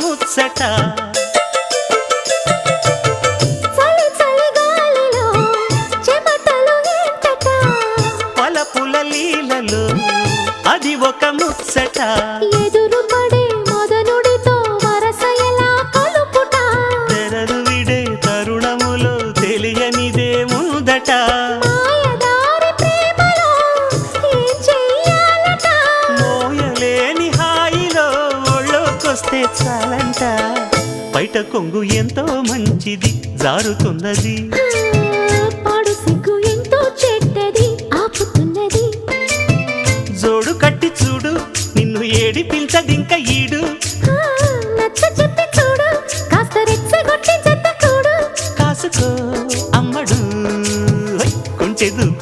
ముచ్చట. చలి గాలిలో చెమటలు ఎంతట పలపుల లీలలో అది ఒక ముచ్చట. ఎదురు పడే మొదనుడితో వరస ఎలా కలుపుట. తెరలు విడే తరుణములో తెలియనిదే ముందట. వస్తే చాలంట. బయట కొంగు ఎంతో మంచిది జారుతున్నది. పాడు సిగ్గు ఎంతో చెడ్డది ఆపుతున్నది. జోడు కట్టి చూడు నిన్ను ఏడిపించది ఇంకా ఈడు. నచ్చ చెప్పి చూడు కాస్త రెచ్చగొట్టి చెత్త కాసుకో అమ్మడు కొంచెదు.